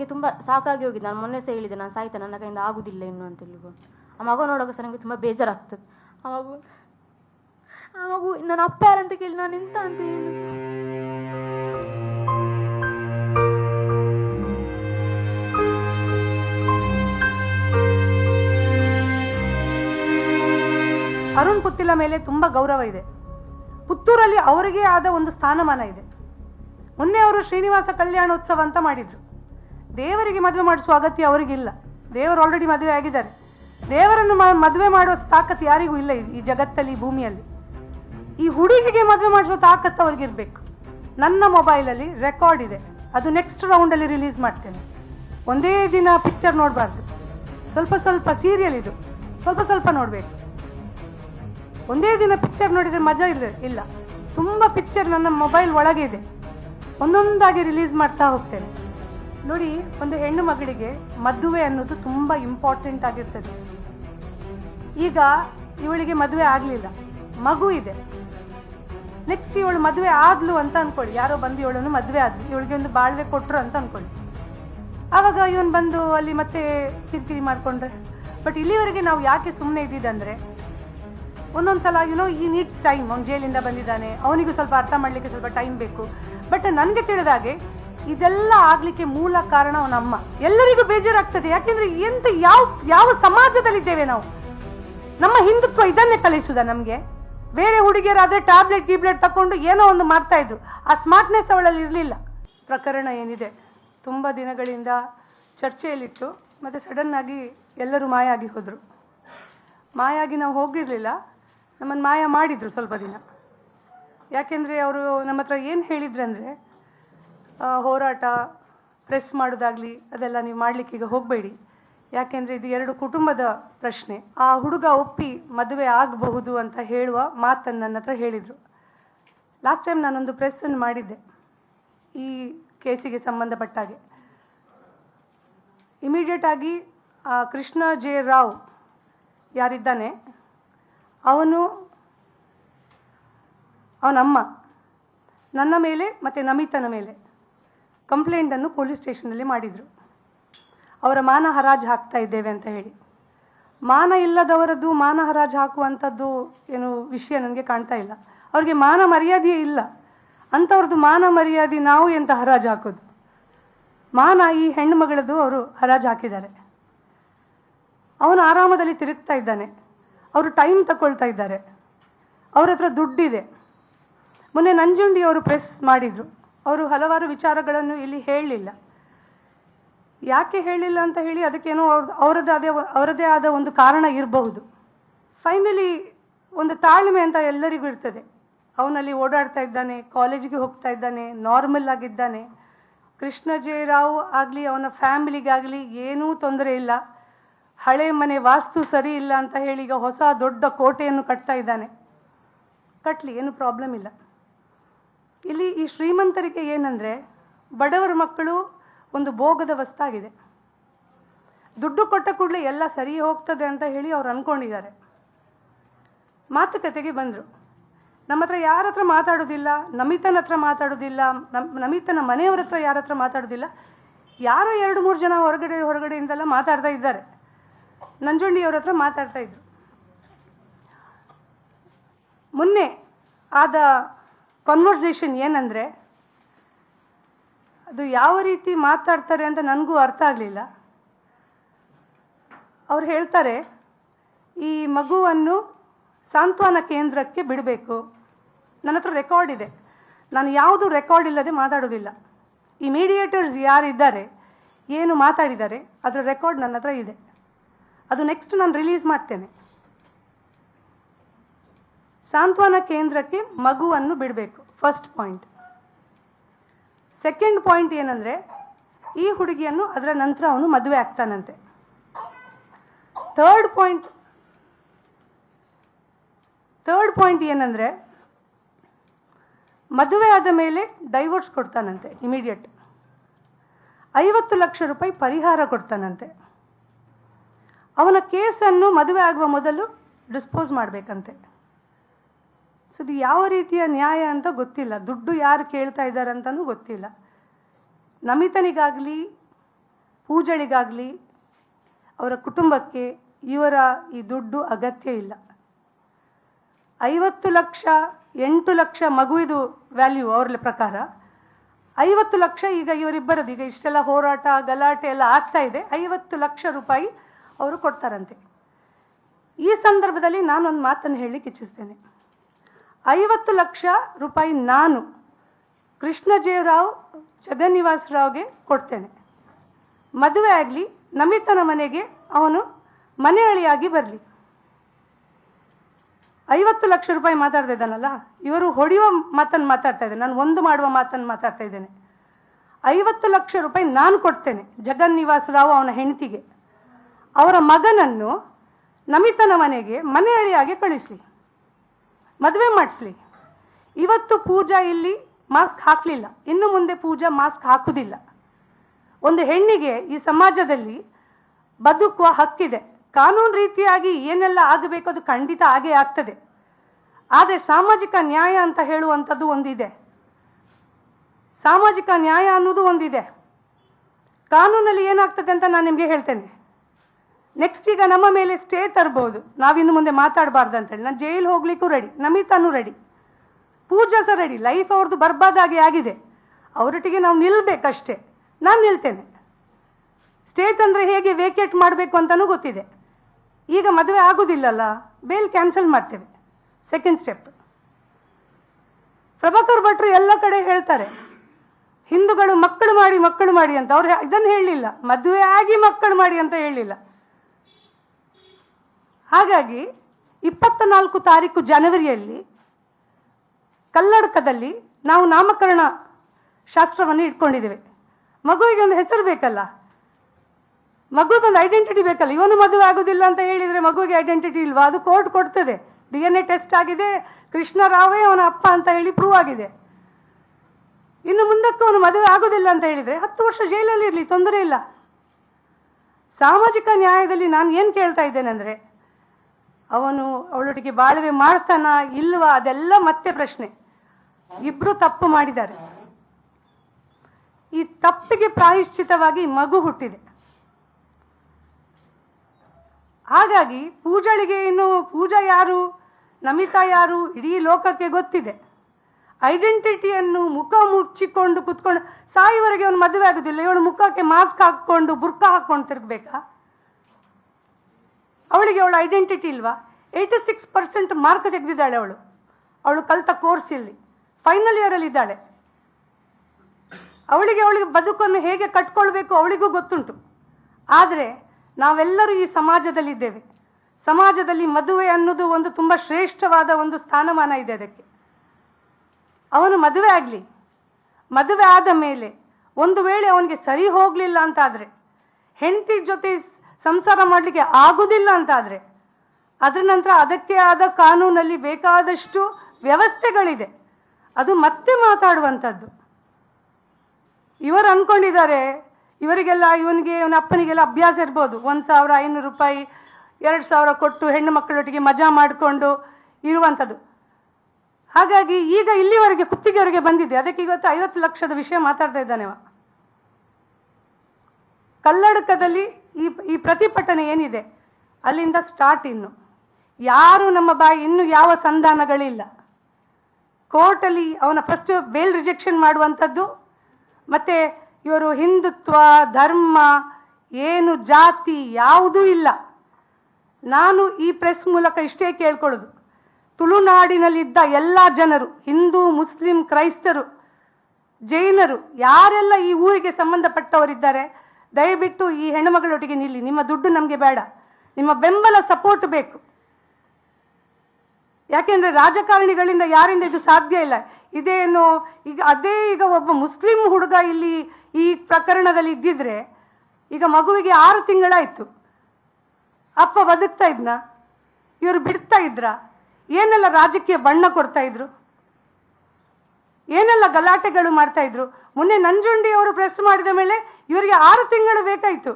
ನನಗೆ ತುಂಬ ಸಾಕಾಗಿ ಹೋಗಿದ್ದೆ ನಾನು ಮೊನ್ನೆ ಸಹ ಹೇಳಿದೆ, ನಾನು ಸಾಯ್ತಾ, ನನ್ನ ಕೈಯಿಂದ ಆಗುದಿಲ್ಲ ಇನ್ನು ಅಂತ ಆ ಮಗ ನೋಡೋಕೆ ಸಹ ನನಗೆ ತುಂಬ ಬೇಜಾರಾಗ್ತದೆ. ಆ ಮಗು ಆ ಮಗು ನನ್ನ ಅಪ್ಪ ಯಾರಂತ ಕೇಳಿ ನಾನು ಎಂತ ಅಂತ ಹೇಳಿ. ಅರುಣ್ ಪುತ್ತಿಲ ಮೇಲೆ ತುಂಬ ಗೌರವ ಇದೆ. ಪುತ್ತೂರಲ್ಲಿ ಅವರಿಗೆ ಆದ ಒಂದು ಸ್ಥಾನಮಾನ ಇದೆ. ಮೊನ್ನೆ ಅವರು ಶ್ರೀನಿವಾಸ ಕಲ್ಯಾಣೋತ್ಸವ ಅಂತ ಮಾಡಿದ್ರು. ದೇವರಿಗೆ ಮದುವೆ ಮಾಡಿಸುವ ಅಗತ್ಯ ಅವರಿಗಿಲ್ಲ. ದೇವರು ಆಲ್ರೆಡಿ ಮದುವೆ ಆಗಿದ್ದಾರೆ. ದೇವರನ್ನು ಮದುವೆ ಮಾಡುವ ತಾಕತ್ತು ಯಾರಿಗೂ ಇಲ್ಲ ಈ- ಈ ಜಗತ್ತಲ್ಲಿ ಭೂಮಿಯಲ್ಲಿ. ಈ ಹುಡುಗಿಗೆ ಮದುವೆ ಮಾಡಿಸುವ ತಾಕತ್ತು ಅವ್ರಿಗಿರ್ಬೇಕು. ನನ್ನ ಮೊಬೈಲಲ್ಲಿ ರೆಕಾರ್ಡ್ ಇದೆ. ಅದು ನೆಕ್ಸ್ಟ್ ರೌಂಡಲ್ಲಿ ರಿಲೀಸ್ ಮಾಡ್ತೇನೆ. ಒಂದೇ ದಿನ ಪಿಕ್ಚರ್ ನೋಡಬಾರ್ದು. ಸ್ವಲ್ಪ ಸ್ವಲ್ಪ ಸೀರಿಯಲ್ ಇದು. ಸ್ವಲ್ಪ ಸ್ವಲ್ಪ ನೋಡಬೇಕು. ಒಂದೇ ದಿನ ಪಿಕ್ಚರ್ ನೋಡಿದರೆ ಮಜಾ ಇಲ್ಲ ಇಲ್ಲ. ತುಂಬ ಪಿಕ್ಚರ್ ನನ್ನ ಮೊಬೈಲ್ ಒಳಗೆ ಇದೆ. ಒಂದೊಂದಾಗಿ ರಿಲೀಸ್ ಮಾಡ್ತಾ ಹೋಗ್ತೇನೆ. ನೋಡಿ, ಒಂದು ಹೆಣ್ಣು ಮಗಳಿಗೆ ಮದುವೆ ಅನ್ನೋದು ತುಂಬ ಇಂಪಾರ್ಟೆಂಟ್ ಆಗಿರ್ತದೆ. ಈಗ ಇವಳಿಗೆ ಮದುವೆ ಆಗಲಿಲ್ಲ. ಮಗು ಇದೆ. ನೆಕ್ಸ್ಟ್ ಇವಳು ಮದುವೆ ಆದ್ಲು ಅಂತ ಅನ್ಕೊಳ್ಳಿ. ಯಾರೋ ಬಂದು ಇವಳನ್ನು ಮದುವೆ ಆದ್ಲು. ಇವಳಿಗೆ ಒಂದು ಬಾಳ್ವೆ ಕೊಟ್ರು ಅಂತ ಅನ್ಕೊಳ್ಳಿ. ಆವಾಗ ಇವನು ಬಂದು ಅಲ್ಲಿ ಮತ್ತೆ ಕಿರಿಕಿರಿ ಮಾಡ್ಕೊಂಡ್ರೆ. ಬಟ್ ಇಲ್ಲಿವರೆಗೆ ನಾವು ಯಾಕೆ ಸುಮ್ಮನೆ ಇದ್ದಿದ್ದಂದ್ರೆ ಒಂದೊಂದ್ಸಲ ಯುನೋ ಈ ನೀಡ್ಸ್ ಟೈಮ್ ಅವ್ನು ಜೈಲಿಂದ ಬಂದಿದ್ದಾನೆ. ಅವನಿಗೂ ಸ್ವಲ್ಪ ಅರ್ಥ ಮಾಡ್ಲಿಕ್ಕೆ ಸ್ವಲ್ಪ ಟೈಮ್ ಬೇಕು. ಬಟ್ ನನಗೆ ತಿಳಿದಾಗೆ ಇದೆಲ್ಲ ಆಗ್ಲಿಕ್ಕೆ ಮೂಲ ಕಾರಣ ನಮ್ಮ. ಎಲ್ಲರಿಗೂ ಬೇಜಾರಾಗ್ತದೆ. ಯಾಕೆಂದ್ರೆ ಎಂತ ಯಾವ ಯಾವ ಸಮಾಜದಲ್ಲಿದ್ದೇವೆ ನಾವು? ನಮ್ಮ ಹಿಂದುತ್ವ ಇದನ್ನೇ ಕಲಿಸುದ ನಮ್ಗೆ. ಬೇರೆ ಹುಡುಗಿಯರಾದ್ರೆ ಟ್ಯಾಬ್ಲೆಟ್ ಗೀಬ್ಲೆಟ್ ತಕೊಂಡು ಏನೋ ಒಂದು ಮಾಡ್ತಾ ಇದ್ರು. ಆ ಸ್ಮಾರ್ಟ್ನೆಸ್ ಅವಳಲ್ಲಿ ಇರಲಿಲ್ಲ. ಪ್ರಕರಣ ಏನಿದೆ? ತುಂಬ ದಿನಗಳಿಂದ ಚರ್ಚೆಯಲ್ಲಿತ್ತು. ಮತ್ತೆ ಸಡನ್ ಆಗಿ ಎಲ್ಲರೂ ಮಾಯಾಗಿ ಹೋದ್ರು. ಮಾಯಾಗಿ ನಾವು ಹೋಗಿರಲಿಲ್ಲ. ನಮ್ಮನ್ನು ಮಾಯ ಮಾಡಿದ್ರು ಸ್ವಲ್ಪ ದಿನ. ಯಾಕೆಂದರೆ ಅವರು ನಮ್ಮ ಹತ್ರ ಏನು ಹೇಳಿದ್ರಂದರೆ ಹೋರಾಟ ಪ್ರೆಸ್ ಮಾಡೋದಾಗಲಿ, ಅದೆಲ್ಲ ನೀವು ಮಾಡಲಿಕ್ಕೆ ಈಗ ಹೋಗಬೇಡಿ. ಯಾಕೆಂದರೆ ಇದು ಎರಡು ಕುಟುಂಬದ ಪ್ರಶ್ನೆ. ಆ ಹುಡುಗ ಒಪ್ಪಿ ಮದುವೆ ಆಗಬಹುದು ಅಂತ ಹೇಳುವ ಮಾತನ್ನು ನನ್ನ ಹತ್ರ ಹೇಳಿದರು. ಲಾಸ್ಟ್ ಟೈಮ್ ನಾನೊಂದು ಪ್ರೆಸ್ಸನ್ನು ಮಾಡಿದ್ದೆ, ಈ ಕೇಸಿಗೆ ಸಂಬಂಧಪಟ್ಟಾಗೆ ಇಮಿಡಿಯೇಟಾಗಿ ಕೃಷ್ಣ ಜೆ ರಾವ್ ಯಾರಿದ್ದಾನೆ, ಅವನು ಅವನಮ್ಮ, ನನ್ನ ಮೇಲೆ ಮತ್ತು ನಮಿತನ ಮೇಲೆ. ಕಂಪ್ಲೇಂಟನ್ನು ಪೊಲೀಸ್ ಸ್ಟೇಷನಲ್ಲಿ ಮಾಡಿದರು. ಅವರ ಮಾನ ಹರಾಜು ಹಾಕ್ತಾ ಇದ್ದೇವೆ ಅಂತ ಹೇಳಿ. ಮಾನ ಇಲ್ಲದವರದ್ದು ಮಾನ ಹರಾಜು ಹಾಕುವಂಥದ್ದು ಏನು ವಿಷಯ ನನಗೆ ಕಾಣ್ತಾ ಇಲ್ಲ. ಅವರಿಗೆ ಮಾನ ಮರ್ಯಾದೆಯೇ ಇಲ್ಲ. ಅಂಥವ್ರದ್ದು ಮಾನ ಮರ್ಯಾದೆ ನಾವು ಎಂತ ಹರಾಜು ಹಾಕೋದು? ಮಾನ ಈ ಹೆಣ್ಣು ಮಗಳದ್ದು ಅವರು ಹರಾಜು ಹಾಕಿದ್ದಾರೆ. ಅವನು ಆರಾಮದಲ್ಲಿ ತಿರುಗ್ತಾ ಇದ್ದಾನೆ. ಅವರು ಟೈಮ್ ತಗೊಳ್ತಾ ಇದ್ದಾರೆ. ಅವ್ರ ಹತ್ರ ದುಡ್ಡಿದೆ. ಮೊನ್ನೆ ನಂಜುಂಡಿ ಅವರು ಪ್ರೆಸ್ ಮಾಡಿದ್ರು. ಅವರು ಹಲವಾರು ವಿಚಾರಗಳನ್ನು ಇಲ್ಲಿ ಹೇಳಲಿಲ್ಲ. ಯಾಕೆ ಹೇಳಿಲ್ಲ ಅಂತ ಹೇಳಿ ಅದಕ್ಕೇನೋ ಅವ್ರ, ಅವರದ್ದೇ ಅವರದೇ ಆದ ಒಂದು ಕಾರಣ ಇರಬಹುದು. ಫೈನಲಿ ಒಂದು ತಾಳ್ಮೆ ಅಂತ ಎಲ್ಲರಿಗೂ ಇರ್ತದೆ. ಅವನಲ್ಲಿ ಓಡಾಡ್ತಾ ಇದ್ದಾನೆ, ಕಾಲೇಜಿಗೆ ಹೋಗ್ತಾ ಇದ್ದಾನೆ ನಾರ್ಮಲ್ ಆಗಿದ್ದಾನೆ. ಕೃಷ್ಣ ಜೆ ರಾವ್ ಆಗಲಿ, ಅವನ ಫ್ಯಾಮಿಲಿಗಾಗಲಿ ಏನೂ ತೊಂದರೆ ಇಲ್ಲ. ಹಳೆ ಮನೆ ವಾಸ್ತು ಸರಿ ಇಲ್ಲ ಅಂತ ಹೇಳಿ ಈಗ ಹೊಸ ದೊಡ್ಡ ಕೋಟೆಯನ್ನು ಕಟ್ತಾ ಇದ್ದಾನೆ. ಕಟ್ಟಲಿ ಏನು ಪ್ರಾಬ್ಲಮ್ ಇಲ್ಲ. ಇಲ್ಲಿ ಈ ಶ್ರೀಮಂತರಿಗೆ ಏನಂದ್ರೆ ಬಡವರ ಮಕ್ಕಳು ಒಂದು ಭೋಗದ ವಸ್ತಾಗಿದೆ. ದುಡ್ಡು ಕೊಟ್ಟ ಕೂಡಲೇ ಎಲ್ಲ ಸರಿ ಹೋಗ್ತದೆ ಅಂತ ಹೇಳಿ ಅವ್ರು ಅನ್ಕೊಂಡಿದ್ದಾರೆ. ಮಾತುಕತೆಗೆ ಬಂದರು. ನಮ್ಮ ಹತ್ರ ಯಾರ ಹತ್ರ ಮಾತಾಡೋದಿಲ್ಲ, ನಮಿತನ ಹತ್ರ ಮಾತಾಡೋದಿಲ್ಲ, ನಮ್, ನಮಿತನ ಮನೆಯವ್ರ ಹತ್ರ ಯಾರ ಹತ್ರ ಮಾತಾಡೋದಿಲ್ಲ, ಯಾರೋ ಎರಡು ಮೂರು ಜನ ಹೊರಗಡೆ, ಹೊರಗಡೆಯಿಂದೆಲ್ಲ ಮಾತಾಡ್ತಾ ಇದ್ದಾರೆ. ನಂಜುಂಡಿಯವ್ರ ಹತ್ರ ಮಾತಾಡ್ತಾ ಇದ್ರು. ಮೊನ್ನೆ ಆದ ಕನ್ವರ್ಸೇಷನ್ ಏನಂದ್ರೆ, ಅದು ಯಾವ ರೀತಿ ಮಾತಾಡ್ತಾರೆ ಅಂತ ನನಗೂ ಅರ್ಥ ಆಗಲಿಲ್ಲ. ಅವ್ರು ಹೇಳ್ತಾರೆ, ಈ ಮಗುವನ್ನು ಸಾಂತ್ವನ ಕೇಂದ್ರಕ್ಕೆ ಬಿಡಬೇಕು. ನನ್ನ ಹತ್ರ ರೆಕಾರ್ಡ್ ಇದೆ. ನಾನು ಯಾವುದು ರೆಕಾರ್ಡ್ ಇಲ್ಲದೆ ಮಾತಾಡೋದಿಲ್ಲ. ಈ ಮೀಡಿಯೇಟರ್ಸ್ ಯಾರಿದ್ದಾರೆ, ಏನು ಮಾತಾಡಿದ್ದಾರೆ, ಅದರ ರೆಕಾರ್ಡ್ ನನ್ನ ಹತ್ರ ಇದೆ. ಅದು ನೆಕ್ಸ್ಟ್ ನಾನು ರಿಲೀಸ್ ಮಾಡ್ತೇನೆ. ಸಾಂತ್ವನ ಕೇಂದ್ರಕ್ಕೆ ಮಗುವನ್ನು ಬಿಡಬೇಕು. ಫಸ್ಟ್ ಪಾಯಿಂಟ್ ಸೆಕೆಂಡ್ ಪಾಯಿಂಟ್ ಏನಂದ್ರೆ, ಈ ಹುಡುಗಿಯನ್ನು ಅದರ ನಂತರ ಅವನು ಮದುವೆ ಆಗ್ತಾನಂತೆ. ಥರ್ಡ್ ಪಾಯಿಂಟ್ ಥರ್ಡ್ ಪಾಯಿಂಟ್ ಏನಂದ್ರೆ, ಮದುವೆ ಆದ ಮೇಲೆ ಡೈವೋರ್ಸ್ ಕೊಡ್ತಾನಂತೆ ಇಮಿಡಿಯೇಟ್ ಐವತ್ತು ಲಕ್ಷ ರೂಪಾಯಿ ಪರಿಹಾರ ಕೊಡ್ತಾನಂತೆ. ಅವನ ಕೇಸನ್ನು ಮದುವೆ ಆಗುವ ಮೊದಲು ಡಿಸ್ಪೋಸ್ ಮಾಡಬೇಕಂತೆ. ಸೊ ಇದು ಯಾವ ರೀತಿಯ ನ್ಯಾಯ ಅಂತ ಗೊತ್ತಿಲ್ಲ. ದುಡ್ಡು ಯಾರು ಕೇಳ್ತಾ ಇದ್ದಾರೆ ಅಂತಲೂ ಗೊತ್ತಿಲ್ಲ. ನಮಿತನಿಗಾಗಲಿ, ಪೂಜಳಿಗಾಗಲಿ, ಅವರ ಕುಟುಂಬಕ್ಕೆ ಇವರ ಈ ದುಡ್ಡು ಅಗತ್ಯ ಇಲ್ಲ. ಐವತ್ತು ಲಕ್ಷ, ಎಂಟು ಲಕ್ಷ ಮಗುವಿದು ವ್ಯಾಲ್ಯೂ ಅವ್ರ ಪ್ರಕಾರ. ಐವತ್ತು ಲಕ್ಷ ಈಗ ಇವರಿಬ್ಬರದ್ದು. ಈಗ ಇಷ್ಟೆಲ್ಲ ಹೋರಾಟ, ಗಲಾಟೆ ಎಲ್ಲ ಆಗ್ತಾ ಇದೆ. ಐವತ್ತು ಲಕ್ಷ ರೂಪಾಯಿ ಅವರು ಕೊಡ್ತಾರಂತೆ. ಈ ಸಂದರ್ಭದಲ್ಲಿ ನಾನೊಂದು ಮಾತನ್ನು ಹೇಳಲಿಕ್ಕೆ ಇಚ್ಛಿಸ್ತೇನೆ. ಐವತ್ತು ಲಕ್ಷ ರೂಪಾಯಿ ನಾನು ಕೃಷ್ಣಜೇವರಾವ್ ರಾವ್ಗೆ ಕೊಡ್ತೇನೆ. ಮದುವೆ ಆಗಲಿ, ನಮಿತನ ಮನೆಗೆ ಅವನು ಮನೆ ಅಳಿಯಾಗಿ ಬರಲಿ. ಐವತ್ತು ಲಕ್ಷ ರೂಪಾಯಿ ಮಾತಾಡ್ತಾ ಇದ್ದಾನಲ್ಲ, ಇವರು ಹೊಡೆಯುವ ಮಾತನ್ನು ಮಾತಾಡ್ತಾ ಇದ್ದೇನೆ ನಾನು ಒಂದು ಮಾಡುವ ಮಾತನ್ನು ಮಾತಾಡ್ತಾ ಇದ್ದೇನೆ. ಐವತ್ತು ಲಕ್ಷ ರೂಪಾಯಿ ನಾನು ಕೊಡ್ತೇನೆ ಜಗನ್ನಿವಾಸ ರಾವ್ ಅವನ ಹೆಂಡತಿಗೆ. ಅವರ ಮಗನನ್ನು ನಮಿತನ ಮನೆಗೆ ಮನೆಯಳಿಯಾಗಿ ಕಳಿಸ್ಲಿ. ಮದುವೆ ಮಾಡಿಸ್ಲಿ. ಇವತ್ತು ಪೂಜಾ ಇಲ್ಲಿ ಮಾಸ್ಕ್ ಹಾಕಲಿಲ್ಲ. ಇನ್ನು ಮುಂದೆ ಪೂಜಾ ಮಾಸ್ಕ್ ಹಾಕುವುದಿಲ್ಲ ಒಂದು ಹೆಣ್ಣಿಗೆ ಈ ಸಮಾಜದಲ್ಲಿ ಬದುಕುವ ಹಕ್ಕಿದೆ. ಕಾನೂನು ರೀತಿಯಾಗಿ ಏನೆಲ್ಲ ಆಗಬೇಕು ಅದು ಖಂಡಿತ ಆಗೇ ಆಗ್ತದೆ. ಆದರೆ ಸಾಮಾಜಿಕ ನ್ಯಾಯ ಅಂತ ಹೇಳುವಂಥದ್ದು ಒಂದಿದೆ. ಸಾಮಾಜಿಕ ನ್ಯಾಯ ಅನ್ನೋದು ಒಂದಿದೆ. ಕಾನೂನಲ್ಲಿ ಏನಾಗ್ತದೆ ಅಂತ ನಾನು ನಿಮಗೆ ಹೇಳ್ತೇನೆ. ನೆಕ್ಸ್ಟ್ ಈಗ ನಮ್ಮ ಮೇಲೆ ಸ್ಟೇ ತರ್ಬೋದು. ನಾವಿನ್ನು ಮುಂದೆ ಮಾತಾಡಬಾರ್ದು ಅಂತೇಳಿ. ನಾನು ಜೈಲ್ ಹೋಗ್ಲಿಕ್ಕೂ ರೆಡಿ ನಮಿತಾನು ರೆಡಿ ಪೂಜಾ ಸಹ ರೆಡಿ ಲೈಫ್ ಅವ್ರದ್ದು ಬರ್ಬಾದಾಗಿ ಆಗಿದೆ. ಅವರೊಟ್ಟಿಗೆ ನಾವು ನಿಲ್ಬೇಕಷ್ಟೇ. ನಾನು ನಿಲ್ತೇನೆ. ಸ್ಟೇ ಅಂದರೆ ಹೇಗೆ ವೇಕೇಟ್ ಮಾಡಬೇಕು ಅಂತಲೂ ಗೊತ್ತಿದೆ. ಈಗ ಮದುವೆ ಆಗೋದಿಲ್ಲಲ್ಲ ಬೇಲ್ ಕ್ಯಾನ್ಸಲ್ ಮಾಡ್ತೇವೆ. ಸೆಕೆಂಡ್ ಸ್ಟೆಪ್ ಪ್ರಭಾಕರ್ ಭಟ್ರು ಎಲ್ಲ ಕಡೆ ಹೇಳ್ತಾರೆ. ಹಿಂದೂಗಳು ಮಕ್ಕಳು ಮಾಡಿ ಮಕ್ಕಳು ಮಾಡಿ ಅಂತ. ಅವ್ರು ಇದನ್ನು ಹೇಳಲಿಲ್ಲ. ಮದುವೆ ಆಗಿ ಮಕ್ಕಳು ಮಾಡಿ ಅಂತ ಹೇಳಲಿಲ್ಲ. ಹಾಗಾಗಿ ಇಪ್ಪತ್ತ ನಾಲ್ಕು ತಾರೀಕು ಜನವರಿಯಲ್ಲಿ ಕಲ್ಲಡಕದಲ್ಲಿ ನಾವು ನಾಮಕರಣ ಶಾಸ್ತ್ರವನ್ನು ಇಟ್ಕೊಂಡಿದ್ದೇವೆ. ಮಗುವಿಗೆ ಒಂದು ಹೆಸರು ಬೇಕಲ್ಲ. ಮಗುದೊಂದು ಐಡೆಂಟಿಟಿ ಬೇಕಲ್ಲ. ಇವನು ಮದುವೆ ಆಗೋದಿಲ್ಲ ಅಂತ ಹೇಳಿದ್ರೆ ಮಗುವಿಗೆ ಐಡೆಂಟಿಟಿ ಇಲ್ವಾ? ಅದು ಕೋರ್ಟ್ ಕೊಡ್ತದೆ. ಡಿ ಎನ್ ಎ ಟೆಸ್ಟ್ ಆಗಿದೆ. ಕೃಷ್ಣರಾವೇ ಅವನ ಅಪ್ಪ ಅಂತ ಹೇಳಿ ಪ್ರೂವ್ ಆಗಿದೆ. ಇನ್ನು ಮುಂದಕ್ಕೆ ಅವನು ಮದುವೆ ಆಗೋದಿಲ್ಲ ಅಂತ ಹೇಳಿದ್ರೆ ಹತ್ತು ವರ್ಷ ಜೈಲಲ್ಲಿ ಇರಲಿ, ತೊಂದರೆ ಇಲ್ಲ. ಸಾಮಾಜಿಕ ನ್ಯಾಯದಲ್ಲಿ ನಾನು ಏನು ಕೇಳ್ತಾ ಇದ್ದೇನೆ ಅಂದರೆ ಅವನು ಅವಳೊಟ್ಟಿಗೆ ಬಾಳ್ವೆ ಮಾಡ್ತಾನ ಇಲ್ವಾ ಅದೆಲ್ಲ ಮತ್ತೆ ಪ್ರಶ್ನೆ. ಇಬ್ರು ತಪ್ಪು ಮಾಡಿದ್ದಾರೆ. ಈ ತಪ್ಪಿಗೆ ಪ್ರಾಯಶ್ಚಿತವಾಗಿ ಮಗು ಹುಟ್ಟಿದೆ. ಹಾಗಾಗಿ ಪೂಜಳಿಗೆ ಇನ್ನು ಪೂಜಾ ಯಾರು, ನಮಿತಾ ಯಾರು, ಇಡೀ ಲೋಕಕ್ಕೆ ಗೊತ್ತಿದೆ. ಐಡೆಂಟಿಟಿಯನ್ನು ಮುಖ ಮುಚ್ಚಿಕೊಂಡು ಕುತ್ಕೊಂಡು, ಸಾಯುವರೆಗೆ ಅವನು ಮದುವೆ ಆಗೋದಿಲ್ಲ. ಇವಳು ಮುಖಕ್ಕೆ ಮಾಸ್ಕ್ ಹಾಕೊಂಡು ಬುರ್ಕ ಹಾಕೊಂಡು ತಿರುಗಬೇಕಾ? ಅವಳಿಗೆ ಅವಳ ಐಡೆಂಟಿಟಿ ಇಲ್ವಾ? ಏಯ್ಟಿ ಸಿಕ್ಸ್ ಪರ್ಸೆಂಟ್ ಮಾರ್ಕ್ ತೆಗೆದಿದ್ದಾಳೆ ಅವಳು. ಅವಳು ಕಲಿತ ಕೋರ್ಸ್ ಇಲ್ಲಿ. ಫೈನಲ್ ಇಯರಲ್ಲಿ ಇದ್ದಾಳೆ. ಅವಳಿಗೆ ಅವಳಿಗೆ ಬದುಕನ್ನು ಹೇಗೆ ಕಟ್ಕೊಳ್ಬೇಕು ಅವಳಿಗೂ ಗೊತ್ತುಂಟು. ಆದರೆ ನಾವೆಲ್ಲರೂ ಈ ಸಮಾಜದಲ್ಲಿದ್ದೇವೆ ಸಮಾಜದಲ್ಲಿ ಮದುವೆ ಅನ್ನೋದು ಒಂದು ತುಂಬ ಶ್ರೇಷ್ಠವಾದ ಒಂದು ಸ್ಥಾನಮಾನ ಇದೆ ಅದಕ್ಕೆ. ಅವನು ಮದುವೆ ಆಗಲಿ. ಮದುವೆ ಆದ ಮೇಲೆ ಒಂದು ವೇಳೆ ಅವನಿಗೆ ಸರಿ ಹೋಗಲಿಲ್ಲ ಅಂತಾದರೆ ಹೆಂಡತಿ ಜೊತೆ ಸಂಸಾರ ಮಾಡಲಿಕ್ಕೆ ಆಗುದಿಲ್ಲ ಅಂತಾದರೆ, ಅದರ ನಂತರ ಅದಕ್ಕೆ ಆದ ಕಾನೂನಲ್ಲಿ ಬೇಕಾದಷ್ಟು ವ್ಯವಸ್ಥೆಗಳಿದೆ. ಅದು ಮತ್ತೆ ಮಾತಾಡುವಂಥದ್ದು. ಇವರು ಅನ್ಕೊಂಡಿದ್ದಾರೆ, ಇವರಿಗೆಲ್ಲ ಇವನಿಗೆ, ಇವನ ಅಪ್ಪನಿಗೆಲ್ಲ ಅಭ್ಯಾಸ ಇರ್ಬೋದು. ಒಂದು ಸಾವಿರ ಐನೂರು ರೂಪಾಯಿ, ಎರಡು ಸಾವಿರ ಕೊಟ್ಟು ಹೆಣ್ಣು ಮಕ್ಕಳೊಟ್ಟಿಗೆ ಮಜಾ ಮಾಡಿಕೊಂಡು ಇರುವಂಥದ್ದು. ಹಾಗಾಗಿ ಈಗ ಇಲ್ಲಿವರೆಗೆ ಕುತ್ತಿಗೆವರೆಗೆ ಬಂದಿದೆ. ಅದಕ್ಕೆ ಇವತ್ತು ಐವತ್ತು ಲಕ್ಷದ ವಿಷಯ ಮಾತಾಡ್ತಾ ಇದ್ದಾನೆ ಕಲ್ಲಡಕದಲ್ಲಿ ಈ ಈ ಪ್ರತಿಭಟನೆ ಏನಿದೆ? ಅಲ್ಲಿಂದ ಸ್ಟಾರ್ಟ್ ಇನ್ನು. ಯಾರು ನಮ್ಮ ಬಾಯಿ ಇನ್ನು ಯಾವ ಸಂಧಾನಗಳಿಲ್ಲ. ಕೋರ್ಟಲ್ಲಿ ಅವನ ಫಸ್ಟ್ ಬೇಲ್ ರಿಜೆಕ್ಷನ್ ಮಾಡುವಂಥದ್ದು, ಮತ್ತೆ ಇವರು ಹಿಂದುತ್ವ, ಧರ್ಮ, ಏನು ಜಾತಿ ಯಾವುದೂ ಇಲ್ಲ. ನಾನು ಈ ಪ್ರೆಸ್ ಮೂಲಕ ಇಷ್ಟೇ ಕೇಳ್ಕೊಳ್ಳೋದು. ತುಳುನಾಡಿನಲ್ಲಿದ್ದ ಎಲ್ಲ ಜನರು, ಹಿಂದೂ, ಮುಸ್ಲಿಂ, ಕ್ರೈಸ್ತರು, ಜೈನರು, ಯಾರೆಲ್ಲ ಈ ಊರಿಗೆ ಸಂಬಂಧಪಟ್ಟವರಿದ್ದಾರೆ ದಯವಿಟ್ಟು ಈ ಹೆಣ್ಣುಮಗಳೊಟ್ಟಿಗೆ ನಿಲ್ಲಿ. ನಿಮ್ಮ ದುಡ್ಡು ನಮಗೆ ಬೇಡ. ನಿಮ್ಮ ಬೆಂಬಲ ಸಪೋರ್ಟ್ ಬೇಕು. ಯಾಕೆಂದ್ರೆ ರಾಜಕಾರಣಿಗಳಿಂದ ಯಾರಿಂದ ಇದು ಸಾಧ್ಯ ಇಲ್ಲ. ಇದೇನು ಈಗ ಅದೇ ಈಗ ಒಬ್ಬ ಮುಸ್ಲಿಂ ಹುಡುಗ ಇಲ್ಲಿ ಈ ಪ್ರಕರಣದಲ್ಲಿ ಇದ್ದಿದ್ರೆ, ಈಗ ಮಗುವಿಗೆ ಆರು ತಿಂಗಳಾಯ್ತು. ಅಪ್ಪ ಬದುಕ್ತಾ ಇದ್ನ? ಇವರು ಬಿಡ್ತಾ ಇದ್ರ? ಏನೆಲ್ಲ ರಾಜಕೀಯ ಬಣ್ಣ ಕೊಡ್ತಾ ಇದ್ರು? ಏನೆಲ್ಲ ಗಲಾಟೆಗಳು ಮಾಡ್ತಾ ಇದ್ರು? ಮೊನ್ನೆ ನಂಜುಂಡಿ ಅವರು ಪ್ರೆಸ್ ಮಾಡಿದ ಮೇಲೆ ಇವರಿಗೆ ಆರು ತಿಂಗಳು ಬೇಕಾಯಿತು.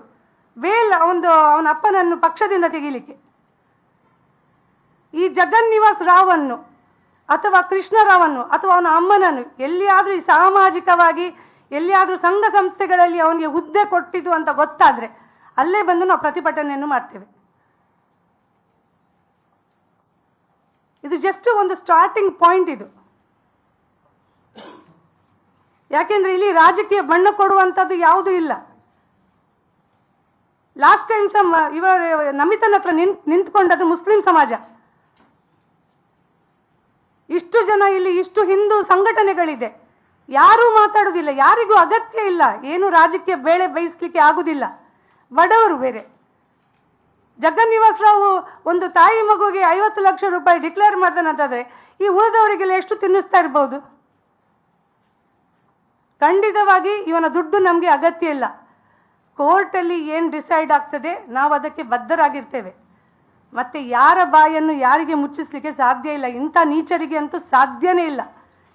ವೇಲ್ ಒಂದು ಅವನ ಅಪ್ಪನನ್ನು ಪಕ್ಷದಿಂದ ತೆಗೀಲಿಕ್ಕೆ. ಈ ಜಗನ್ನಿವಾಸ್ ರಾವನ್ನು ಅಥವಾ ಕೃಷ್ಣರಾವನ್ನು ಅಥವಾ ಅವನ ಅಮ್ಮನನ್ನು ಎಲ್ಲಿಯಾದರೂ ಈ ಸಾಮಾಜಿಕವಾಗಿ, ಎಲ್ಲಿಯಾದರೂ ಸಂಘ ಸಂಸ್ಥೆಗಳಲ್ಲಿ ಅವನಿಗೆ ಹುದ್ದೆ ಕೊಟ್ಟಿದ್ದು ಅಂತ ಗೊತ್ತಾದ್ರೆ ಅಲ್ಲೇ ಬಂದು ನಾವು ಪ್ರತಿಭಟನೆಯನ್ನು ಮಾಡ್ತೇವೆ. ಇದು ಜಸ್ಟ್ ಒಂದು ಸ್ಟಾರ್ಟಿಂಗ್ ಪಾಯಿಂಟ್ ಇದು. ಯಾಕೆಂದ್ರೆ ಇಲ್ಲಿ ರಾಜಕೀಯ ಬಣ್ಣ ಕೊಡುವಂಥದ್ದು ಯಾವುದೂ ಇಲ್ಲ. ಲಾಸ್ಟ್ ಟೈಮ್ ಸಮ ಇವ ನಮಿತನ ಹತ್ರ ನಿಂತ್, ನಿಂತ್ಕೊಂಡದ್ದು ಮುಸ್ಲಿಂ ಸಮಾಜ. ಇಷ್ಟು ಜನ ಇಲ್ಲಿ, ಇಷ್ಟು ಹಿಂದೂ ಸಂಘಟನೆಗಳಿದೆ. ಯಾರೂ ಮಾತಾಡೋದಿಲ್ಲ, ಯಾರಿಗೂ ಅಗತ್ಯ ಇಲ್ಲ. ಏನು ರಾಜಕೀಯ ಬೇಳೆ ಬೇಯಿಸ್ಲಿಕ್ಕೆ ಆಗುದಿಲ್ಲ. ಬಡವರು ಬೇರೆ. ಜಗನ್ನಿವಾಸ್ ರಾವ್ ಒಂದು ತಾಯಿ ಮಗುವಿಗೆ ಐವತ್ತು ಲಕ್ಷ ರೂಪಾಯಿ ಡಿಕ್ಲೇರ್ ಮಾಡ್ತಾನಂತಾದ್ರೆ ಈ ಉಳಿದವರಿಗೆಲ್ಲ ಎಷ್ಟು ತಿನ್ನಿಸ್ತಾ ಇರ್ಬೋದು? ಖಂಡಿತವಾಗಿ ಇವನ ದುಡ್ಡು ನಮಗೆ ಅಗತ್ಯ ಇಲ್ಲ. ಕೋರ್ಟಲ್ಲಿ ಏನು ಡಿಸೈಡ್ ಆಗ್ತದೆ ನಾವು ಅದಕ್ಕೆ ಬದ್ಧರಾಗಿರ್ತೇವೆ. ಮತ್ತೆ ಯಾರ ಬಾಯನ್ನು ಯಾರಿಗೆ ಮುಚ್ಚಿಸ್ಲಿಕ್ಕೆ ಸಾಧ್ಯ ಇಲ್ಲ, ಇಂಥ ನೀಚರಿಗೆ ಅಂತೂ ಸಾಧ್ಯನೇ ಇಲ್ಲ.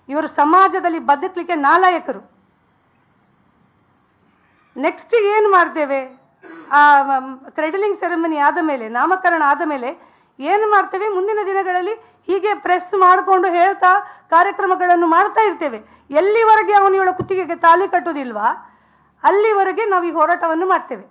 ಇವರು ಸಮಾಜದಲ್ಲಿ ಬದುಕಲಿಕ್ಕೆ ನಾಲಾಯಕರು. ನೆಕ್ಸ್ಟ್ ಏನು ಮಾಡ್ತೇವೆ? ಆ ಕ್ರೆಡಲಿಂಗ್ ಸೆರೆಮನಿ ಆದ ಮೇಲೆ, ನಾಮಕರಣ ಆದ ಮೇಲೆ ಏನು ಮಾಡ್ತೇವೆ? ಮುಂದಿನ ದಿನಗಳಲ್ಲಿ ಹೀಗೆ ಪ್ರೆಸ್ ಮಾಡಿಕೊಂಡು ಹೇಳ್ತಾ ಕಾರ್ಯಕ್ರಮಗಳನ್ನು ಮಾಡ್ತಾ ಇರ್ತೇವೆ. ಎಲ್ಲಿವರೆಗೆ ಅವನಿವಳ ಕುತ್ತಿಗೆಗೆ ತಾಲಿ ಕಟ್ಟುವುದಿಲ್ವಾ? ಅಲ್ಲಿವರೆಗೆ ನಾವು ಈ ಹೋರಾಟವನ್ನು ಮಾಡ್ತೇವೆ.